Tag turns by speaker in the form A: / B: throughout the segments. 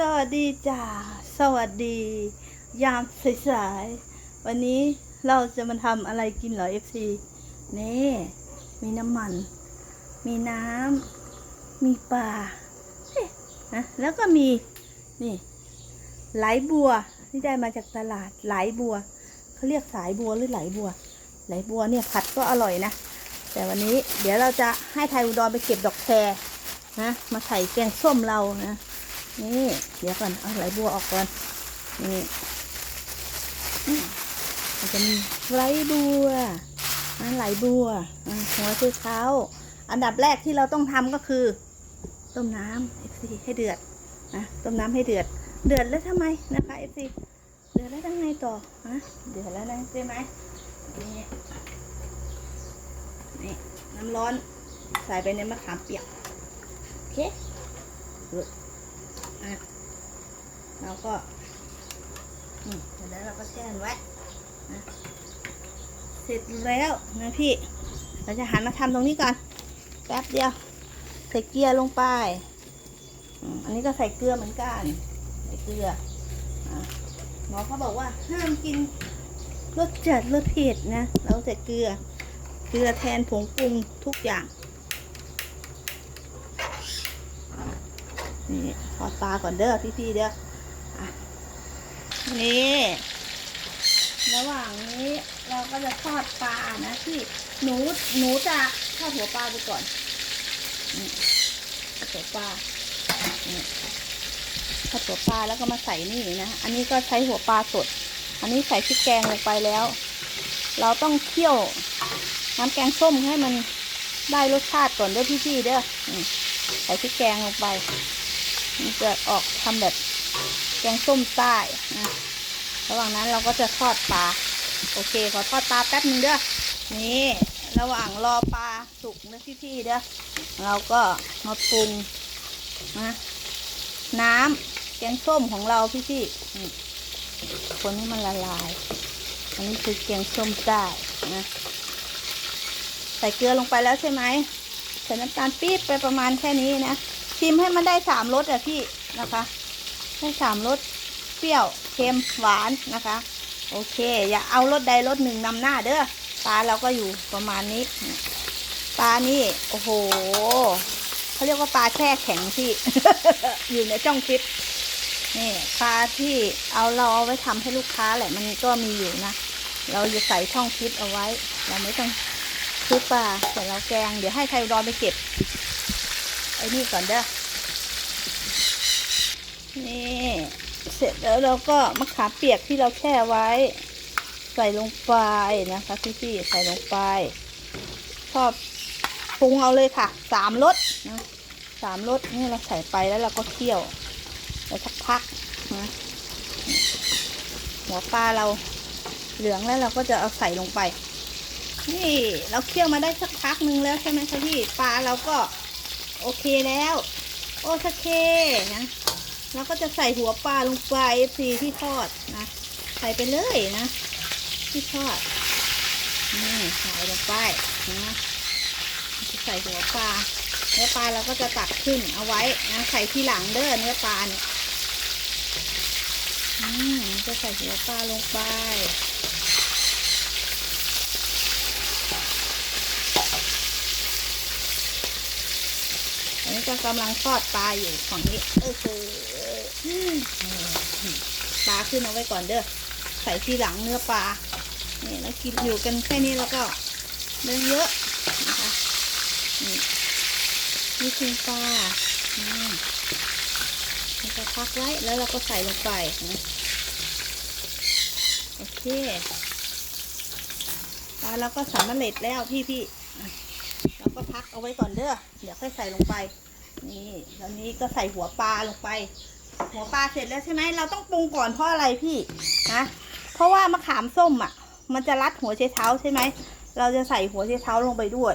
A: สวัสดีจ้าสวัสดี ยามสายๆวันนี้เราจะมาทำอะไรกินเหรอ FC นี่มีน้ำมัน มีน้ำมีปลาเอ๊ะนะแล้วก็มี นี่ไหลบัวที่ได้มาจากตลาดไหลบัวเขาเรียกสายบัวหรือไหลบัว ไหลบัวเนี่ยผัดก็อร่อยนะ แต่วันนี้เดี๋ยวเราจะให้ไทยอุดรไปเก็บดอกแครนะมาใส่แกงส้มเรานะ นี่เดี๋ยวก่อนเอาไหลบัวออกก่อนนี่มันจะมีไหลบัวนไหลบัวหัวคือเท้าอันดับแรกที่เราต้องทำก็คือ ต้มน้ำ FC ให้เดือดนะต้มน้ำให้เดือด เดือดแล้วทำไมนะคะ FC เดือดแล้วทำไงต่อฮะเดือดแล้วนะใช่ไหมนี่นี่น้ำร้อนใส่ไปในมะขามเปียกโอเค อะเราก็เสร็จแล้วเราก็แช่นไว้นะเสร็จแล้วนะพี่ เราจะหันมาทำตรงนี้ก่อนแป๊บเดียว ใส่เกลือลงไปอันนี้ก็ใส่เกลือเหมือนกันใส่เกลือหมอเขาบอกว่าห้ามกินรสจัดรสเผ็ดนะ เราใส่เกลือ เกลือแทนผงปรุงทุกอย่าง นี่ทอดปลาก่อนเด้อพี่ๆเด้อนี่ระหว่างนี้เราก็จะทอดปลานะที่หนูหนูจะทอดหัวปลาไปก่อนหัวปลาทอดหัวปลาแล้วก็มาใส่นี่นะอันนี้ก็ใช้หัวปลาสด อันนี้ใส่พริกแกงลงไปแล้ว เราต้องเคี่ยวน้ำแกงส้มให้มันได้รสชาติก่อนเด้อพี่ๆเด้อใส่พริกแกงลงไป มันจะออกทำแบบแกงส้มใต้นะระหว่างนั้นเราก็จะทอดปลาโอเค ขอทอดปลาแป๊บนึงเด้อนี่ระหว่างรอปลาสุกนะพี่ๆเด้อเราก็มาปรุงนะน้ำแกงส้มของเราพี่ๆนี่คนให้มันละลาย อันนี้คือแกงส้มใต้นะใส่เกลือลงไปแล้วใช่ไหมใส่น้ำตาลปี๊บไปประมาณแค่นี้นะ ชิมให้มันได้สามรสอะพี่นะคะ ให้สามรสเปรี้ยวเค็มหวานนะคะ โอเค อย่าเอารสใดรสหนึ่งนำหน้าเด้อปลาเราก็อยู่ประมาณนี้ปลานี่โอ้โหเขาเรียกว่าปลาแช่แข็งพี่ อยู่ในช่องคลิปนี่ปลาที่เอาเราเอาไว้ทำให้ลูกค้าแหละมันก็มีอยู่นะเราจะใส่ช่องคลิปเอาไว้ เราไม่ต้องซื้อปลาแต่เราแกงเดี๋ยวให้ไทยรอนไปเก็บ อ้นี่ก่อนเด้อ นี่ เสร็จแล้วเราก็มะขามเปียกที่เราแช่ไว้ ใส่ลงไปนะคะพี่ๆใส่ลงไปชอบปรุงเอาเลยค่ะ สามรสนะสามรสนี่เราใส่ไปแล้วเราก็เคี่ยวไปสักพักนะหัวปลาเราเหลืองแล้วเราก็จะเอาใส่ลงไป นี่เราเคี่ยวมาได้สักพักหนึ่งแล้วใช่ไหมคะพี่ปลาเราก็ โอเคแล้ว โอเคนะแล้วก็จะใส่หัวปลาลงไปสีที่ทอดนะใส่ไปเลยนะที่ทอดนี่ใส่ลงไปนะจะใส่หัวปลาเนื้อปลาเราก็จะตักขึ้นเอาไว้นะใส่ที่หลังเด้อเนื้อปลาเนี่ยอืมจะใส่หัวปลาลงไป อันนี้ก็กำลังทอดปลาอยู่ฝั่งนี้เออคือปลาขึ้นเอาไว้ก่อนเด้อใส่ทีหลังเนื้อปลานี่แล้วกินอยู่กันแค่นี้แล้วก็เนื้อเยอะนะคะนี่นี่คือปลาอืมเราจะพักไว้แล้วเราก็ใส่ลงไปนะโอเคปลาเราก็สำเร็จแล้วพี่พี่ เราก็พักเอาไว้ก่อนเด้อ เดี๋ยวค่อยใส่ลงไป นี่ตอนนี้ก็ใส่หัวปลาลงไป หัวปลาเสร็จแล้วใช่ไหมเราต้องปรุงก่อนเพราะอะไรพี่นะเพราะว่ามะขามส้มอะ มันจะรัดหัวเชเท้าใช่ไหม เราจะใส่หัวเชเท้าลงไปด้วย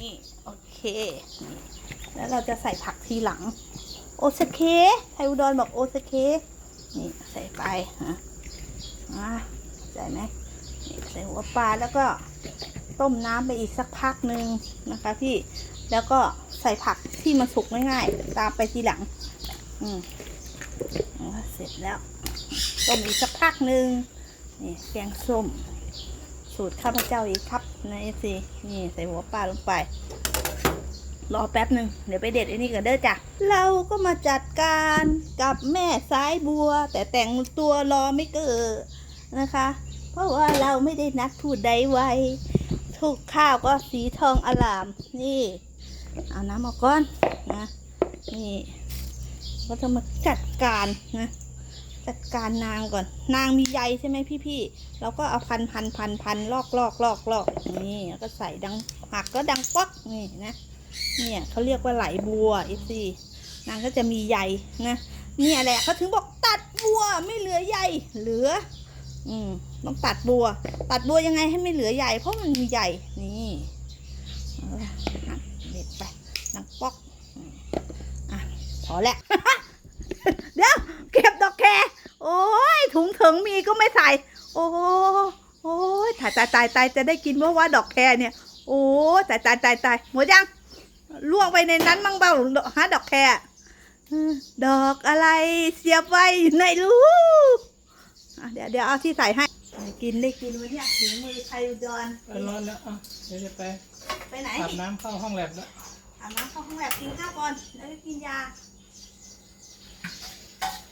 A: นี่โอเค แล้วเราจะใส่ผักทีหลัง โอซาเคไทยอุดรบอกโอซาเค นี่ใส่ไปฮะอ่าใส่ไหมใส่หัวปลาแล้วก็ ต้มน้ำไปอีกสักพักหนึ่งนะคะ พี่แล้วก็ใส่ผักที่มันสุกง่ายๆตามไปทีหลัง อืมเสร็จแล้ว ต้มอีกสักพักหนึ่งนี่แกงส้ม สูตรข้าพเจ้าอีกครับนะเอซีนี่ใส่หัวปลาลงไป รอแป๊บหนึ่งเดี๋ยวไปเด็ดไอ้นี่กันเด้อจ้ะเราก็มาจัดการกับแม่สายบัว แต่แต่งตัวรอไม่เกิดนะคะ เพราะว่าเราไม่ได้นัดพูดใดไว้ ทุกข้าวก็สีทองอลาม นี่ เอาน้ำออกก่อนนะ นี่ ก็จะมาจัดการนะ จัดการนางก่อน นางมีใยใช่ไหมพี่ๆเราก็เอาพันพันพันพันลอกลอกลอกลอกนี่แล้วก็ใส่ดังหักก็ดังป๊อกนี่นะ เนี่ยเขาเรียกว่าไหลบัวอีซีนางก็จะมีใยนะ เนี่ยแหละเขาถึงบอกตัดบัวไม่เหลือใยเหลือ อืมต้องตัดบัว ตัดบัวยังไงให้ไม่เหลือใยเพราะมันมีใยนี่เอาละหักเด็ดไปดังปอกอะพอแล้วเดี๋ยวเก็บดอกแคโอ้ยถุงถึงมีก็ไม่ใส่ โอ้โอ้ยตายตายตายตายจะได้กินเพราะว่าดอกแคเนี่ย โอ้ตายตายตายตายหมดยังล่วงไปในนั้นมั่งเปล่าฮะดอกแคดอกอะไรเสียบไว้ในรู อะเดี๋ยวเดี๋ยวเอาที่ใส่ให้ได้กินได้กินวันเนี้ยถึงมือไทยอุดร
B: ร้อนแล้วอะเดี๋ยวจะไป
A: ไปไหน
B: อาบน้ำเข้าห้องแลบแล้ว
A: อาบน้ำเข้าห้องแลบกินข้าวก่อนแล้วก็กินยา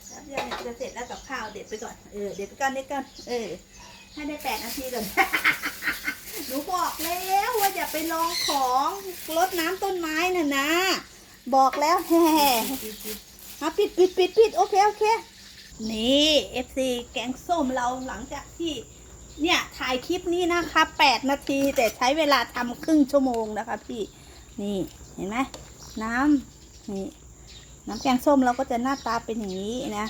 A: แล้วเดี๋ยวเนี่ยจะเสร็จแล้วกับข้าวเด็ดไปก่อนเออเด็ดไปก่อนเด็ดก่อนเออให้ได้แปดนาทีก่อน หนูบอกแล้วว่าอย่าไปลองของรดน้ำต้นไม้น่ะนะ บอกแล้วแฮ่ฮะปิดปิดปิดปิดโอเคโอเค นี่เอฟซีแกงส้มเราหลังจากที่เนี่ยถ่ายคลิปนี้นะคะแปดนาทีแต่ใช้เวลาทำครึ่งชั่วโมงนะคะพี่นี่เห็นไหมน้ำนี่น้ำแกงส้มเราก็จะหน้าตาเป็นอย่างนี้นะ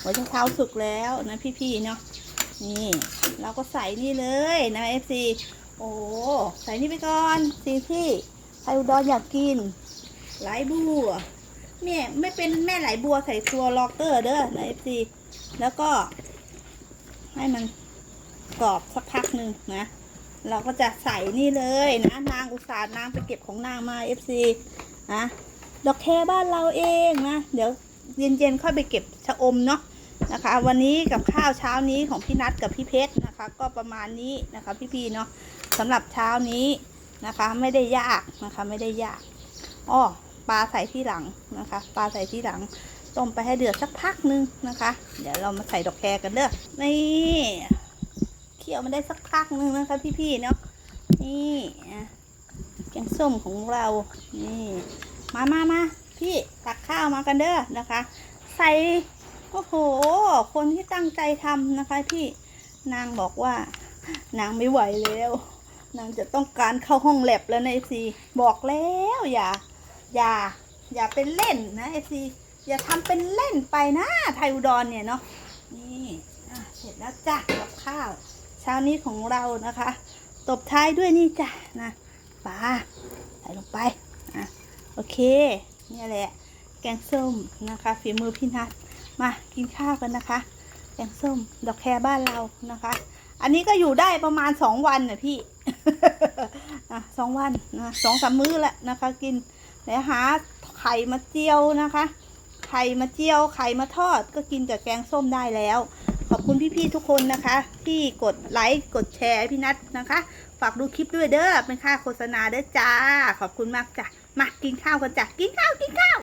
A: หัวไชเท้าสุกแล้วนะพี่ๆเนาะนี่เราก็ใส่นี่เลยนะเอฟซีโอ้ใส่นี่ไปก่อนสิ่งที่ไทยอุดรอยากกินไหลบัว แม่ไม่เป็นแม่ไหลบัวใส่ตัวล็อกเกอร์เด้อนะเอฟซีแล้วก็ ให้มันกรอบสักพักหนึ่งนะ เราก็จะใส่นี่เลยนะ นางอุตสาห์นางไปเก็บของนางมา FC นะดอกแคบ้านเราเองนะ เดี๋ยวเย็นๆค่อยไปเก็บชะอมเนาะนะคะ วันนี้กับข้าวเช้านี้ของพี่นัทกับพี่เพชรนะคะ ก็ประมาณนี้นะคะ พี่ๆเนาะสำหรับเช้านี้นะคะ ไม่ได้ยากนะคะ ไม่ได้ยากอ้อ ปลาใส่ที่หลังนะคะ ปลาใส่ที่หลัง ต้มไปให้เดือดสักพักนึงนะคะ เดี๋ยวเรามาใส่ดอกแคกันเด้อ นี่เคี่ยวมาได้สักพักหนึ่งนะคะพี่ๆเนาะ นี่อะแกงส้มของเรา นี่ มามามาพี่ตักข้าวมากันเด้อนะคะ ใส่โอ้โห คนที่ตั้งใจทำนะคะพี่นางบอกว่านางไม่ไหวแล้ว นางจะต้องการเข้าห้องแลบแล้วในะเอซีบอกแล้วอย่า อย่าอย่าเป็นเล่นนะเอซีอย่าทำเป็นเล่นไปนะไทยอุดรเนี่ยเนาะนี่เสร็จแล้วจ้ะกับข้าว เช้านี้ของเรานะคะ ตบท้ายด้วยนี่จ้ะนะปลาใส่ลงไปอะโอเคเนี่ยแหละ แกงส้มนะคะฝีมือพี่นัทมากินข้าวกันนะคะ แกงส้มดอกแครบ้านเรานะคะ อันนี้ก็อยู่ได้ประมาณสองวันนะพี่สองวันนะสองสามมื้อละนะคะ กิน แล้วหาไข่มาเจียวนะคะ ไข่มาเจียวไข่มาทอดก็กินกับแกงส้มได้แล้ว ขอบคุณพี่ๆทุกคนนะคะ ที่กดไลค์กดแชร์พี่นัทนะคะ ฝากดูคลิปด้วยเด้อเป็นค่าโฆษณาเด้อจ้า ขอบคุณมากจ้ะมากินข้าวกันจ้ะกินข้าวกินข้าว